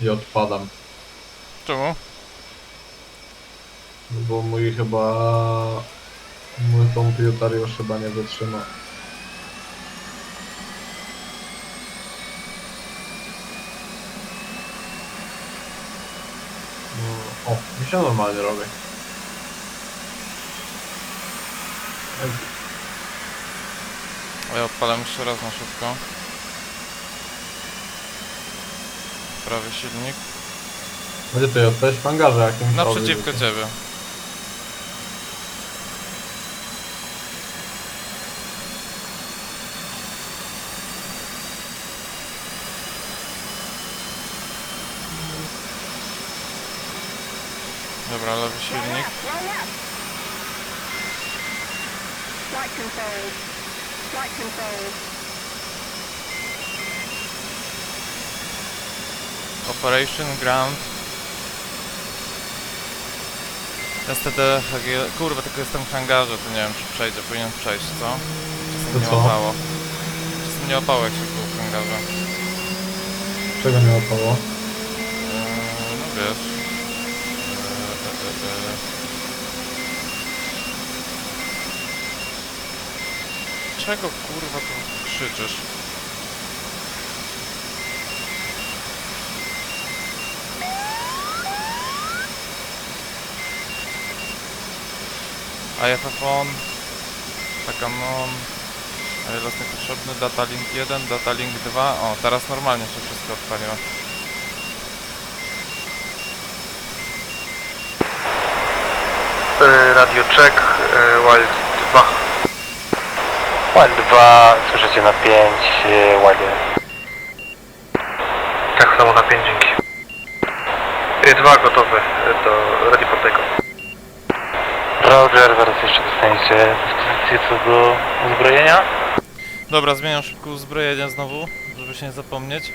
i odpadam. Czemu? Bo mój chyba... Mój komputer już chyba nie wytrzyma. No, o, mi się normalnie robi. A ja odpalam jeszcze raz na szybko. Prawy silnik. Gdzie ty jesteś? W hangarze jakimś? Naprzeciwko Audi. ciebie. Dobra, lewy silnik. Flight control. Flight control. Operation Ground. HG... Kurwa, tylko jestem w hangarze, to nie wiem czy przejdzie, powinien przejść, co? Czasem To nie co? łapało. Czasem nie łapało jak się było w hangarze. Czego nie łapało? Eee, no wiesz. Eee, e, e, e. Czego kurwa tu krzyczysz? IFF on, Takanon, Relosny potrzebny, Datalink 1, Datalink 2, o teraz normalnie się wszystko odpaliło. Y, Radio check, y, Wild 2. Wild 2, słyszycie na 5, y, Wild 1. Tak samo na 5, dzięki. Y, 2 gotowe y, do for takeoff. Roger, zaraz jeszcze dostaniecie dyspozycję co do uzbrojenia. Dobra, zmieniam szybko uzbrojenie znowu, żeby się nie zapomnieć.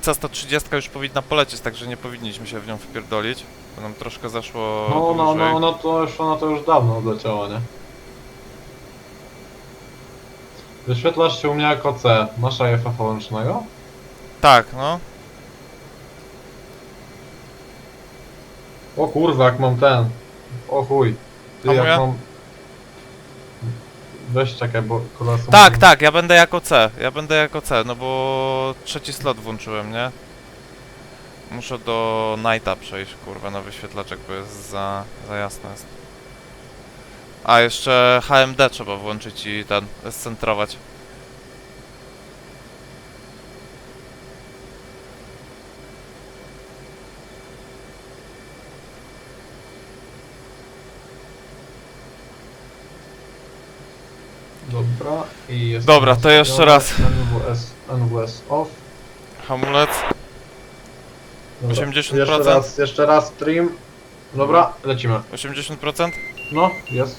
C-130 już powinna polecieć, także nie powinniśmy się w nią wpierdolić. To nam troszkę zaszło No, no, dłużej. no, no to już, ona to już dawno odleciała, nie? Wyświetlasz się u mnie jako C. Masz IFF łącznego? Tak, no. O kurwa, jak mam ten. O chuj. Ty jak mam... Weź czekaj, bo kurwa są... Tak, tak, ja będę jako C. Ja będę jako C, no bo trzeci slot włączyłem, nie? Muszę do Nighta przejść, kurwa, na wyświetlaczek, bo jest za, za jasno jest. A, jeszcze HMD trzeba włączyć i ten, scentrować. Dobra, i jest... Dobra, to jeszcze raz. NWS, NWS off. Hamulec. Dobra. 80%? Jeszcze raz, jeszcze raz stream. Dobra, lecimy. 80%? No, jest.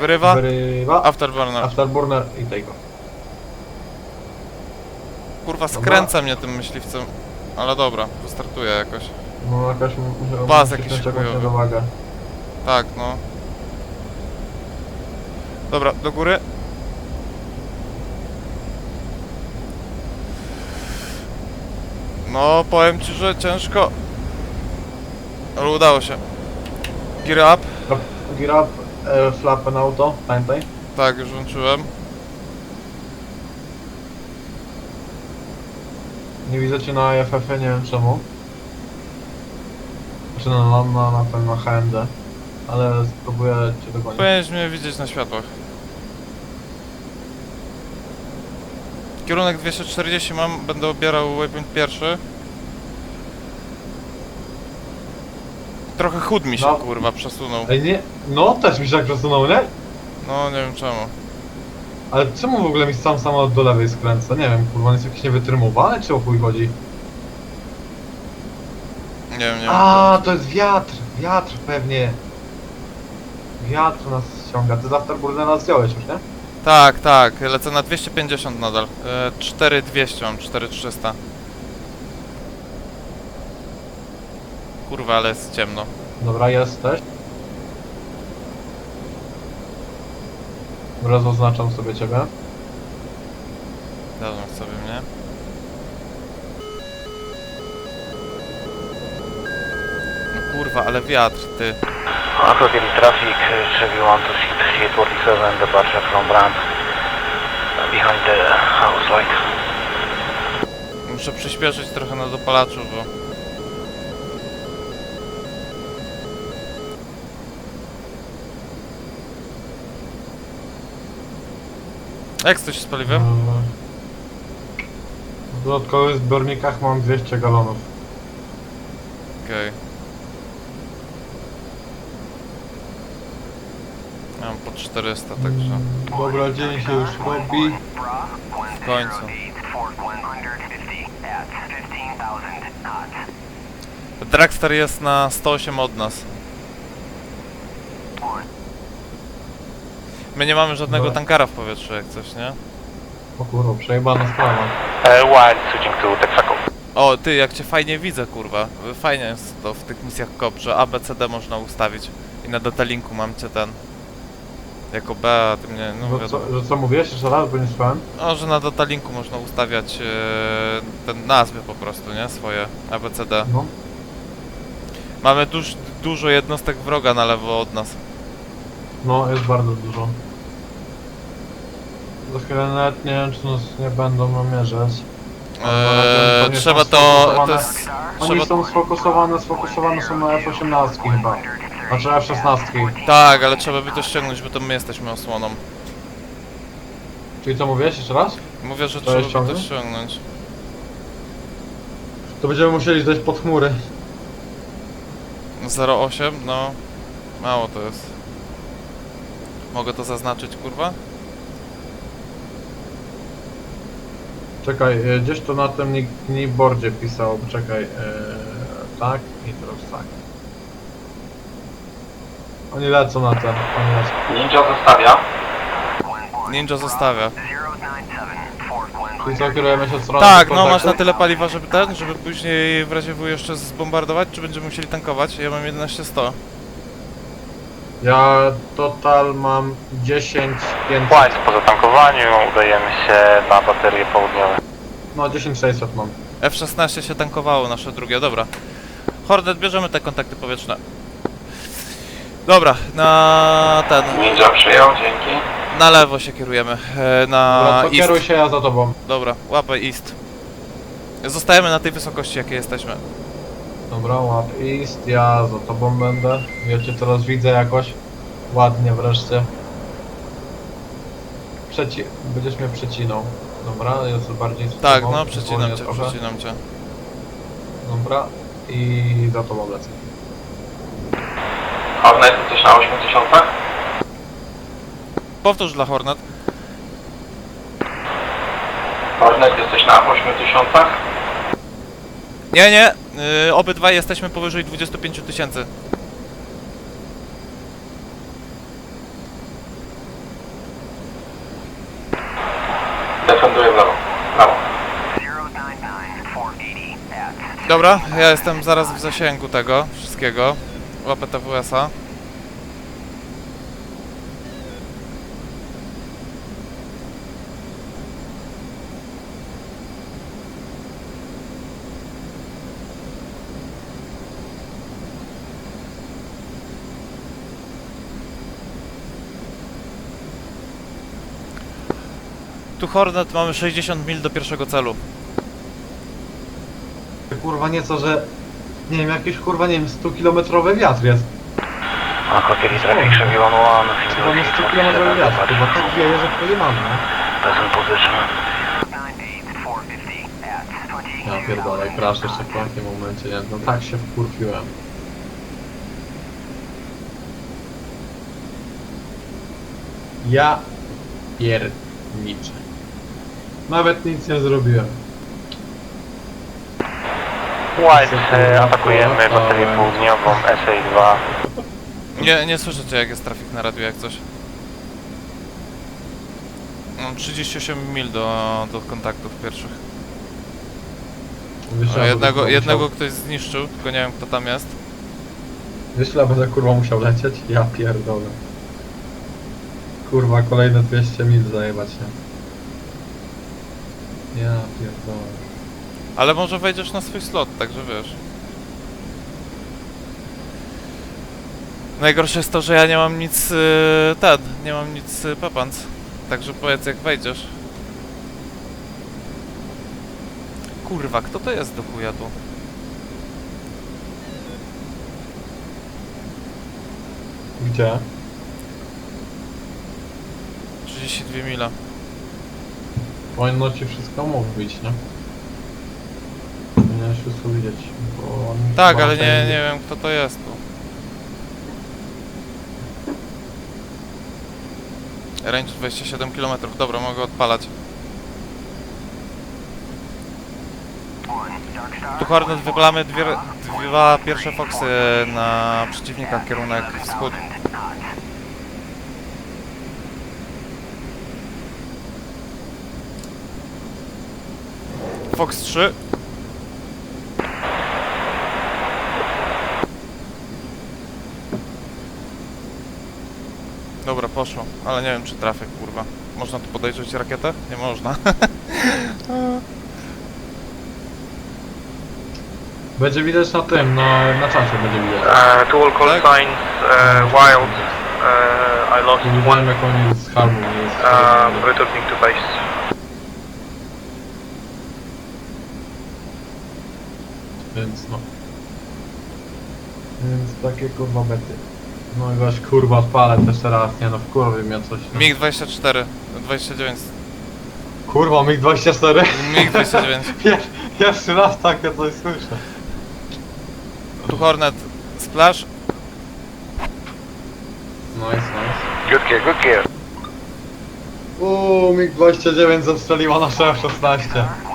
Wyrywa? Wyrywa. Afterburner. Afterburner i off. Kurwa, skręca mnie tym myśliwcem. Ale dobra, wystartuję jakoś. No jakaś... muszę jakiś chujowy. Tak, no. Dobra, do góry. No, powiem ci, że ciężko. Ale udało się. Gear up. Gear up, e, flap and auto, pamiętaj. Tak, już włączyłem. Nie widzę cię na IFF-ie, nie wiem czemu. Znaczy na, na, na, na ten na HMD. Ale spróbuję cię dogonić. Powinieneś mnie widzieć na światłach. Kierunek 240 mam, będę obierał waypoint pierwszy. Trochę chód mi się No. kurwa przesunął. Ej nie, no też mi się tak przesunął, nie? No nie wiem czemu. Ale czemu w ogóle mi sam samolot do lewej skręca? Nie wiem, kurwa, on jest jakiś niewytrymowany, czy o chuj chodzi? Nie wiem, nie wiem. A, to jest wiatr, wiatr pewnie. Wiatr nas ściąga, ty z Afterburnera zdjąłeś już, nie? Tak, tak, lecę na 250 nadal. E, 4200 mam, 4300. Kurwa, ale jest ciemno. Dobra, jesteś. Rozoznaczam sobie ciebie. Darzą sobie mnie. Kurwa, ale wiatr, ty. Kelly traffic, Chevy 1 to 3847, departure from Brand. Behind the house light. Muszę przyspieszyć trochę na dopalaczu, bo... Jak coś z paliwem? W dodatkowych zbiornikach mam 200 galonów. Okej. Mam po 400, także Dobra, dzień się już robi. w końcu. Dragstar jest na 108 od nas. My nie mamy żadnego Dobra. tankara w powietrzu jak coś, nie? O kurwa, przejebana sprawa. Uh, wild switching to Texaco. O, ty, jak cię fajnie widzę, kurwa. Fajnie jest to w tych misjach KOP, że A, B, C, D można ustawić. I na datalinku mam cię ten... Jako B, a ty mnie, no Że wiadomo. co, że co mówiłeś jeszcze raz, bo nie słuchałem? O, że na datalinku można ustawiać e, ten nazwy po prostu, nie? Swoje A, B, C, D. No. Mamy duż, dużo jednostek wroga na lewo od nas. No, jest bardzo dużo. Za chwilę nawet nie wiem, czy nas nie będą namierzać. Eee, są trzeba to... to sfokusowane. jest, Oni trzeba, są sfokusowane, sfokusowane są na F-18 chyba. Znaczy F-16. tak, ale trzeba by to ściągnąć, bo to my jesteśmy osłoną. Czyli co mówiłeś jeszcze raz? Mówię, że trzeba by to ściągnąć. To będziemy musieli zdać pod chmury. 0,8? No... Mało to jest. Mogę to zaznaczyć, kurwa? Czekaj, e, gdzieś to na tym ni- kniboardzie pisało, czekaj, e, tak i teraz tak. Oni lecą na ten, oni lecą. Ninja zostawia. Ninja zostawia. Czyli co, kierujemy się w stronę Tak, no masz na tyle paliwa, żeby ten, żeby później w razie W jeszcze zbombardować, czy będziemy musieli tankować? Ja mam 1100. Ja total mam 10, 500, Wild po zatankowaniu udajemy się na baterie południowe. no 10 600 mam. F-16 się tankowało, nasze drugie, dobra. Hornet, bierzemy te kontakty powietrzne. Dobra, na ten, Ninja przyjął, dzięki. na lewo się kierujemy, e, na Dobra, to east. kieruj się ja za tobą. Dobra, łapę east. Zostajemy na tej wysokości, jakiej jesteśmy. Dobra, łap east, ja za tobą będę. Ja cię teraz widzę jakoś. Ładnie wreszcie. Przeci... Będziesz mnie przecinał. Dobra, jest bardziej z Tak, tobą, no przecinam wolniej cię, trochę. przecinam cię. Dobra. I za tobą lecę. Hornet jesteś na 8000? Powtórz dla Hornet. Hornet jesteś na 8000? Nie, nie, yy, obydwaj jesteśmy powyżej 25 000 tysięcy. Defenduję w lewo. Prawo. Dobra, ja jestem zaraz w zasięgu tego wszystkiego. Łapę TWS-a. Tu Hornet mamy 60 mil do pierwszego celu. Kurwa nieco, że... Nie wiem, jakiś kurwa, nie wiem, 100-kilometrowy wiatr jest. Aqua Kelly traffic Chevy 1 Chyba nie 100-kilometrowy wiatr, chyba tak wieje, że pojemany, no. Present position. Ja pierdolę, crash jeszcze w takim momencie, nie no tak się wkurwiłem. Ja pierniczę. Nawet nic nie zrobiłem. Wild, e, atakujemy baterię południową SA-2. Nie, nie słyszycie jak jest trafik na radiu jak coś. Mam 38 mil do, do kontaktów pierwszych. Wiesz, A ja jednego, jednego musiał, ktoś zniszczył, tylko nie wiem kto tam jest. Ile będę kurwa musiał lecieć? Ja pierdolę. kurwa kolejne 200 mil zajebać, nie? Ja pierdolę. Ale może wejdziesz na swój slot, także wiesz. Najgorsze jest to, że ja nie mam nic yy, ten, nie mam nic yy, pepans. Także powiedz jak wejdziesz. Kurwa, kto to jest do chuja tu? Gdzie? 32 mile. Powinno ci wszystko mówić, nie? Powinieneś wszystko widzieć, bo... on Tak, ale nie, ten- nie wiem kto to jest tu. Range 27 km, dobra, mogę odpalać. Tu Hornet wypalamy dwie, dwa pierwsze Foxy na przeciwnika, kierunek wschód. Fox 3. Dobra, poszło, ale nie wiem czy trafię, kurwa. Można tu podejrzeć rakietę? Nie można. Będzie widać na tym, na, na czasie będzie widać. Uh, to all call Tak. signs, uh, wild. Uh, I lost Nie one. widziałem jak on jest z harbu, nie jest... Um, returning to base. Więc no. Więc takie kurwa bety. No i gość kurwa odpalę też teraz, nie no w kurwie mnie coś. No. MiG 24, 29. Kurwa MiG 24? MiG 29. Pier- Pierwszy raz takie coś słyszę. Tu Hornet splash. Nice, nice. Good gear, good gear. Uuu, MiG 29 zastrzeliła nasze F-16.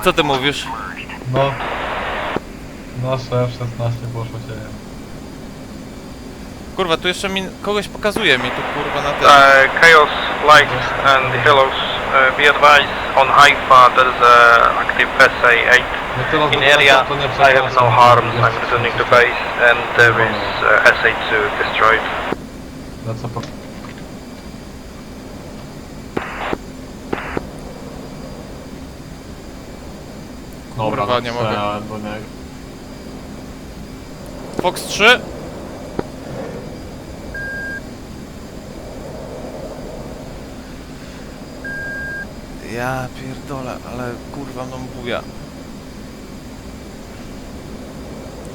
Co ty mówisz? No. Nasze F-16 poszło się. Kurwa, tu jeszcze mi kogoś pokazuje mi tu kurwa na tym. Uh, Chaos, Light and Hellos, uh, be advised on Haifa there's a active SA-8 No teraz in area. I have no Jest I'm returning to base and there is uh, SA-2 destroyed. Lecę po... Dobra, Kurwa, nie mogę. Fox 3. Ja pierdolę, ale kurwa mam buja.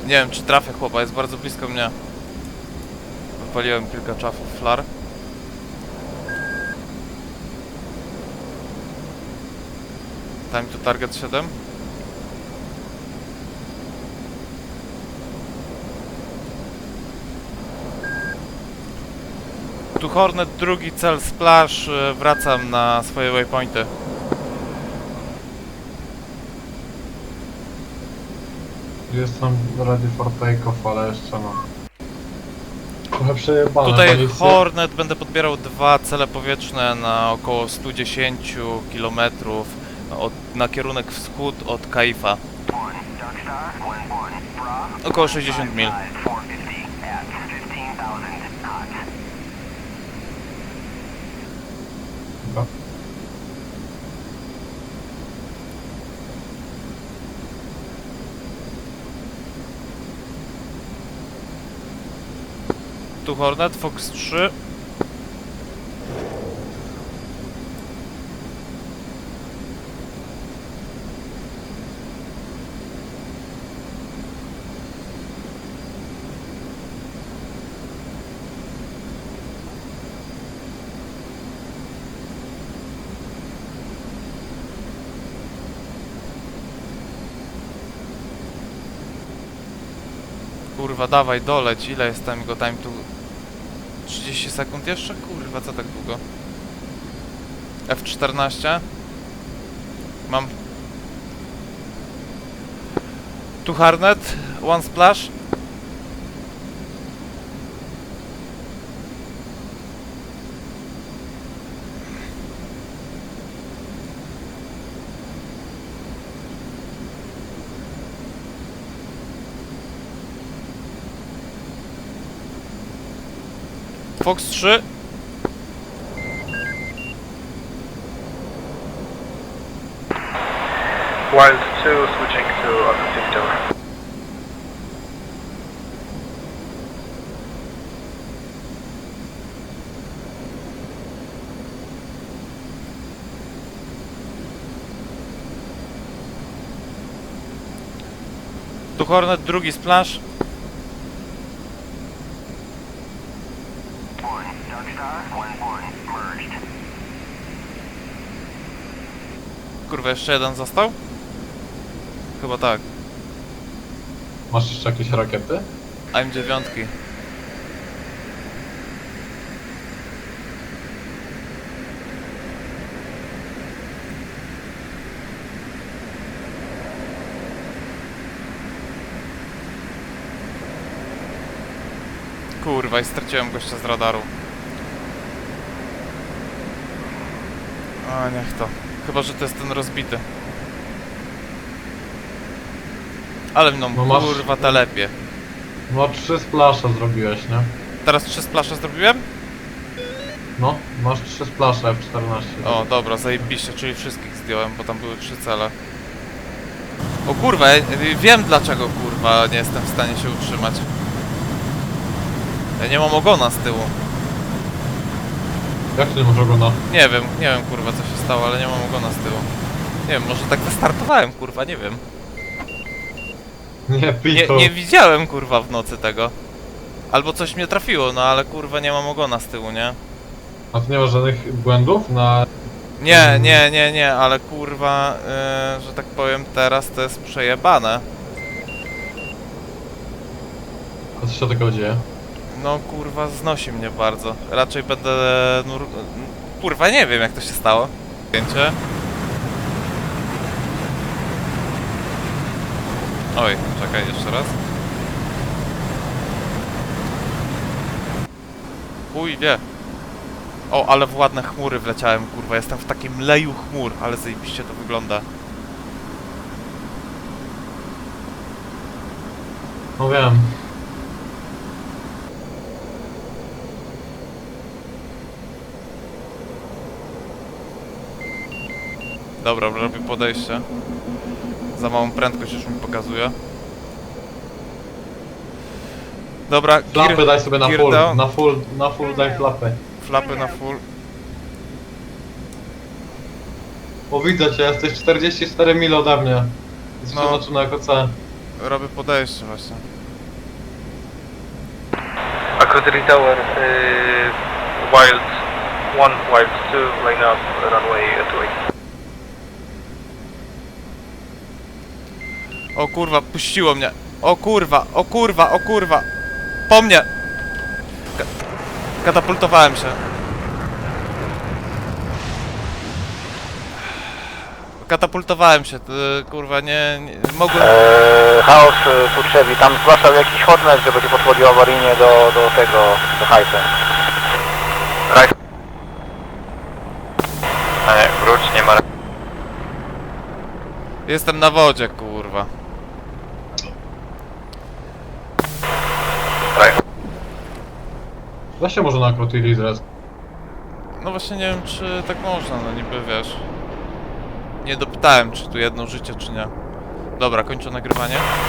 Nie wiem czy trafię chłopa, jest bardzo blisko mnie. Wypaliłem kilka czafów flar. Time to target 7. Tu Hornet, drugi cel splash, y, wracam na swoje waypointy. Jestem ready for takeoff, ale jeszcze no. Trochę przejebane. Tutaj policje. Hornet będę podbierał dwa cele powietrzne na około 110 km od, na kierunek wschód od Kaifa. Około 60 mil. Dobra. Tu Hornet, Fox 3. Kurwa, dawaj, doleć. Ile jest tam go time to... 30 sekund jeszcze? Kurwa, co tak długo? F14. Mam... Tu Harnet, one splash. Fox 3. Wild 2 switching to offensive. Tu Hornet, drugi splash. Kurwa, jeszcze jeden został? Chyba tak. Masz jeszcze jakieś rakiety? AM9. Kurwa, i straciłem gościa z radaru. A niech to. Chyba, że to jest ten rozbity. Ale mną No masz- kurwa telepie. No trzy splasze zrobiłeś, nie? Teraz trzy splasze zrobiłem? No, masz trzy splasze F14. O, dobra, zajebiście, czyli wszystkich zdjąłem, bo tam były trzy cele. O kurwa, ja, ja wiem dlaczego kurwa nie jestem w stanie się utrzymać. Ja nie mam ogona z tyłu. Jak ty nie masz ogona? Nie wiem, nie wiem kurwa co się stało, ale nie mam ogona z tyłu. Nie wiem, może tak wystartowałem kurwa, nie wiem. Nie, Nie, nie widziałem kurwa w nocy tego. Albo coś mnie trafiło, no ale kurwa nie mam ogona z tyłu, nie? A ty nie masz żadnych błędów na... Nie, nie, nie, nie, ale kurwa, yy, że tak powiem teraz to jest przejebane. A co się takiego dzieje? No kurwa, znosi mnie bardzo. Raczej będę nur... Kurwa, nie wiem jak to się stało. Zdjęcie. Oj, czekaj jeszcze raz. Chuj wie. O, ale w ładne chmury wleciałem, kurwa. Jestem w takim leju chmur, ale zajebiście to wygląda. No wiem. Dobra, robię podejście. Za małą prędkość już mi pokazuje. Dobra, Flapy gear, daj sobie na gear full, down. na full, na full daj flapy. flapy na full. O widzę cię, jesteś 44 mil ode mnie. Jesteś No. na jako C. Robię podejście właśnie. Aquatic Tower, uh, Wild 1, Wild 2, line up runway 28. O kurwa, puściło mnie. O kurwa, o kurwa, o kurwa. Po mnie. Ka katapultowałem się. Katapultowałem się, to, kurwa, nie, nie mogłem... Eee, chaos e, tu trzewi, tam zgłaszał jakiś Hornet, żeby cię podchodził awaryjnie do, do tego, do. Right. A nie, wróć, nie ma... Jestem na wodzie, kurwa. Da się może na Crotili zres. No właśnie nie wiem, czy tak można, no niby wiesz. Nie dopytałem, czy tu jedno życie, czy nie. Dobra, kończę nagrywanie.